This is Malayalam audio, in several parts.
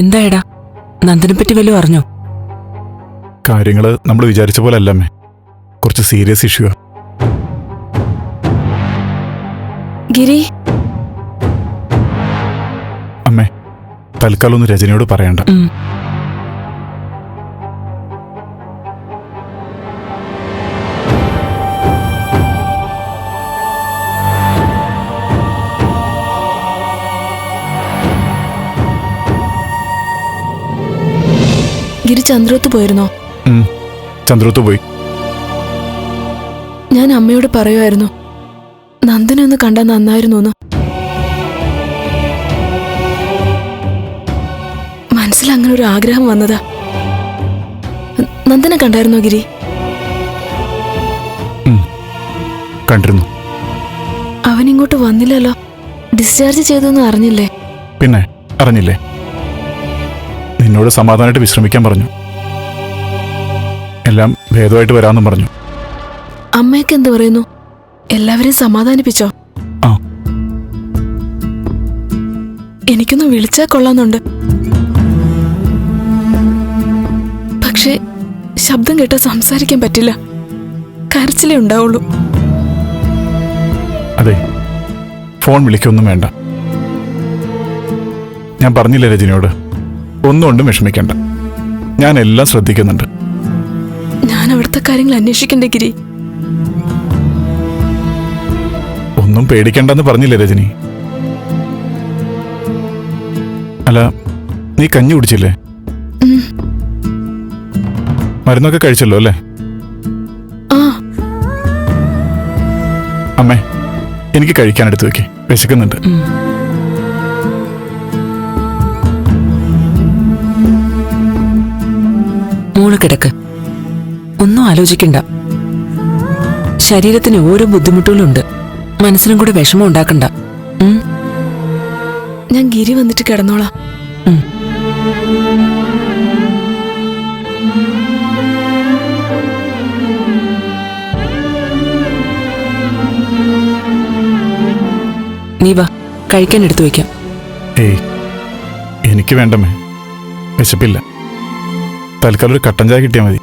എന്തായടാ? നന്ദനെപ്പറ്റി വല്ലതും അറിഞ്ഞോ? കാര്യങ്ങൾ നമ്മൾ വിചാരിച്ച പോലെ അല്ലമ്മേ കുറച്ച് സീരിയസ് ഇഷ്യൂ ഗിരി? അമ്മേ തൽക്കാലം ഒന്ന് രജനിയോട് പറയണ്ട. ഉം. ചന്ദ്രോത്ത് പോയിരുന്നോ? ചന്ദ്രോത്ത് ചന്ദ്രത്ത് പോയി. ഞാൻ അമ്മയോട് പറയുമായിരുന്നു നന്ദനെ ഒന്ന് കണ്ടാൽ നന്നായിരുന്നു എന്ന് മനസ്സിൽ അങ്ങനെ ഒരു ആഗ്രഹം വന്നതാ. നന്ദനെ കണ്ടായിരുന്നോ ഗിരി? കണ്ടിരുന്നു. അവൻ ഇങ്ങോട്ട് വന്നില്ലല്ലോ. ഡിസ്ചാർജ് ചെയ്തെന്ന് അറിഞ്ഞില്ലേ? പിന്നെ അറിഞ്ഞില്ലേ? നിന്നോട് സമാധാനമായിട്ട് വിശ്രമിക്കാൻ പറഞ്ഞു. എല്ലാം ഭേദമായിട്ട് വരാമെന്നും പറഞ്ഞു. അമ്മയൊക്കെ എന്ത് പറയുന്നു? എല്ലാവരെയും സമാധാനിപ്പിച്ചോ? ആ. എനിക്കൊന്ന് വിളിച്ചാൽ കൊള്ളാന്നുണ്ട് പക്ഷേ ശബ്ദം കേട്ടാൽ സംസാരിക്കാൻ പറ്റില്ല. കരച്ചിലേ ഉണ്ടാവുള്ളൂ. അതെ ഫോൺ വിളിക്കൊന്നും വേണ്ട. ഞാൻ പറഞ്ഞില്ല രജനിയോട്? ഒന്നും കൊണ്ടും വിഷമിക്കണ്ട. ഞാൻ എല്ലാം ശ്രദ്ധിക്കുന്നുണ്ട്. ഞാൻ അവിടുത്തെ കാര്യങ്ങൾ അന്വേഷിക്കണ്ടേ ഗിരി? ഒന്നും പേടിക്കണ്ടെന്ന് പറഞ്ഞില്ലേ രജനി? അല്ല നീ കഞ്ഞി കുടിച്ചില്ലേ? മരുന്നൊക്കെ കഴിച്ചല്ലോ അല്ലേ? അമ്മേ എനിക്ക് കഴിക്കാൻ എടുത്തു വെക്കേ. വിശക്കുന്നുണ്ട്. കിടക്ക്. ഒന്നും ആലോചിക്കണ്ട. ശരീരത്തിന് ഓരോ ബുദ്ധിമുട്ടുകളുണ്ട്. മനസ്സിനും കൂടെ വിഷമം ഉണ്ടാക്കണ്ട. ഞാൻ ഗിരി വന്നിട്ട് കിടന്നോളാം. നീ വാ കഴിക്കാൻ എടുത്തു വയ്ക്കാം. ഏയ് എനിക്ക് വേണ്ടമേ വിശപ്പില്ല. തൽക്കാലം ഒരു കട്ടൻ ചായ കിട്ടിയാൽ മതി.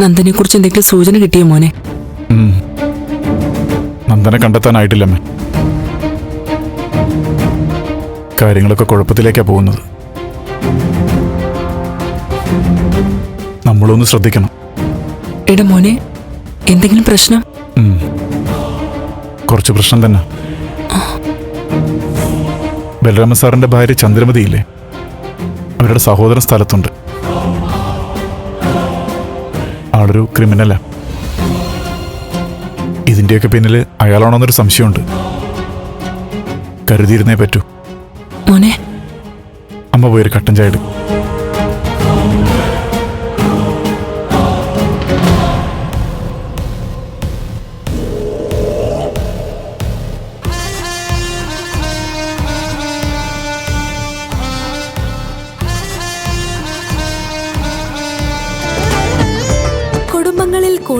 നന്ദനെ കുറിച്ച് എന്തെങ്കിലും സൂചന കിട്ടിയോ മോനെ. നന്ദനെ കണ്ടെത്താനായിട്ടില്ലമ്മേ. കാര്യങ്ങളൊക്കെ കുഴപ്പത്തിലേക്കാ പോകുന്നത്. നമ്മളൊന്ന് ശ്രദ്ധിക്കണം. എടാ മോനെ എന്തെങ്കിലും പ്രശ്നം? കുറച്ച് പ്രശ്നം തന്നെ. ബലരാമ സാറിന്റെ ഭാര്യ ചന്ദ്രമതിയില്ലേ? അവരുടെ സഹോദരൻ സ്ഥലത്തുണ്ട്. ആളൊരു ക്രിമിനലാ. ഇതിന്റെയൊക്കെ പിന്നിൽ അയാളാണോന്നൊരു സംശയമുണ്ട്. കരുതിയിരുന്നേ പറ്റൂ. മോനെ. അമ്മ പോയൊരു കട്ടൻ ചായ എടുക്കും.